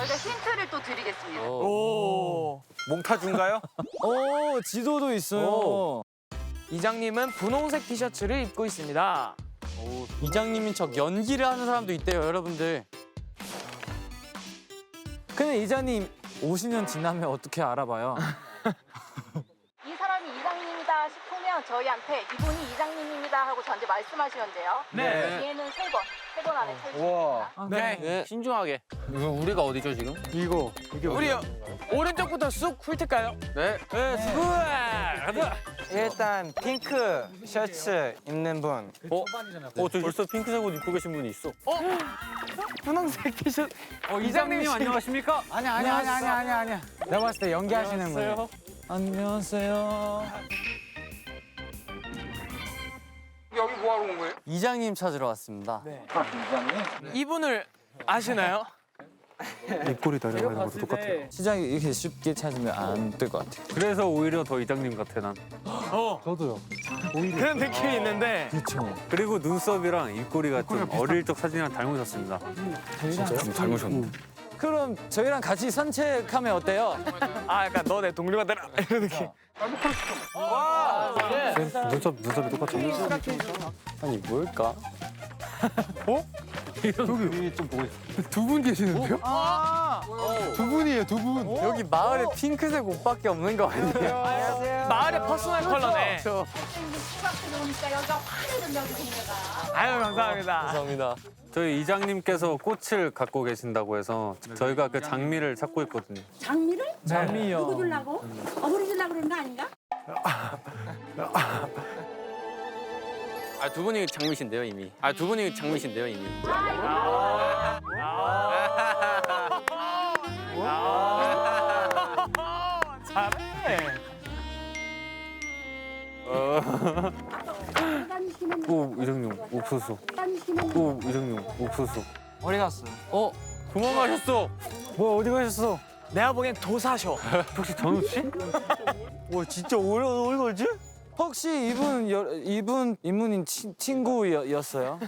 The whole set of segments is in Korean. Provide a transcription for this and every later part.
저희가 힌트를 또 드리겠습니다. 오. 몽타주인가요? 오, 지도도 있어요. 오. 이장님은 분홍색 티셔츠를 입고 있습니다. 이장님인 척 연기를 하는 사람도 있대요, 여러분들. 근데 이장님 50년 지나면 어떻게 알아봐요? 이 사람이 이장님이다 싶으면 저희한테 이분이 이장님입니다 하고 저한테 말씀하시면 돼요. 네. 뒤에는 세 번, 세 번 안에 우와. 쳐주십니다. 네. 네. 신중하게. 이거 우리가 어디죠, 지금? 이거 이게 우리 오른쪽부터 쑥 훑을까요? 네. 네, 쑥. 일단 핑크 셔츠 입는 분. 어? 어, 저 벌써 핑크색 옷 입고 계신 분이 있어. 분홍색 티셔츠. 어, 이장님 안녕하십니까? 아니야 아니야 아니야 아니야 아니야 아니야. 내가 봤을 때 연기하시는 분. 안녕하세요. 여기 뭐하러 온 거예요? 이장님 찾으러 왔습니다. 이분을 아시나요? 입꼬리 다려가는 것도 똑같아. 시장이 이렇게 쉽게 찾으면 안 될 것 같아요. 그래서 오히려 더 이장님 같아 난. 저도요. 그런 느낌이 있는데. 그렇죠. 그리고 눈썹이랑 입꼬리가 좀 어릴 적 사진이랑 닮으셨습니다. 좀 닮으셨네. 그럼 저희랑 같이 산책하면 어때요? 아, 약간 너 내 동료가 되라 이런 느낌. 눈썹 눈썹이 똑같아. 아니, 뭘까? 두분 계시는데요? 두 분이에요 두 분. 여기 마을에 핑크색 옷밖에 없는 거 아니에요? 마을의 퍼스널 컬러네. 들어오니까 여기가 화려해진다고 생각가 아유, 감사합니다. 감사합니다. 저희 이장님께서 꽃을 갖고 계신다고 해서 저희가 그 장미를 찾고 있거든요. 장미를? 장미요. 누구 주려고? 어머니 주려고 그런 거 아닌가? 아, 두 분이 장미신데요, 이미. 아, 두 분이 장미신데요, 이미. 잘해. 이장님 옥수수. 딴시면 오 이장님 옥수수. 어디 갔어? 어, 도망가셨어. 뭐야 어디 가셨어? 내가 보기엔 도사셔. 혹시 전우 씨? 와 진짜 오래 오래 걸지? 혹시 이분 여, 이분 이분인 친, 친구였어요?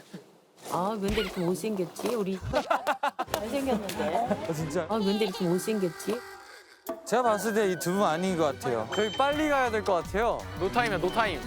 아 근데 이렇게 못생겼지 우리 잘생겼는데 아, 진짜? 아 근데 이렇게 못생겼지 제가 봤을 때 이 두 분 아닌 것 같아요. 저희 빨리 가야 될 것 같아요. 노타임이야 노타임.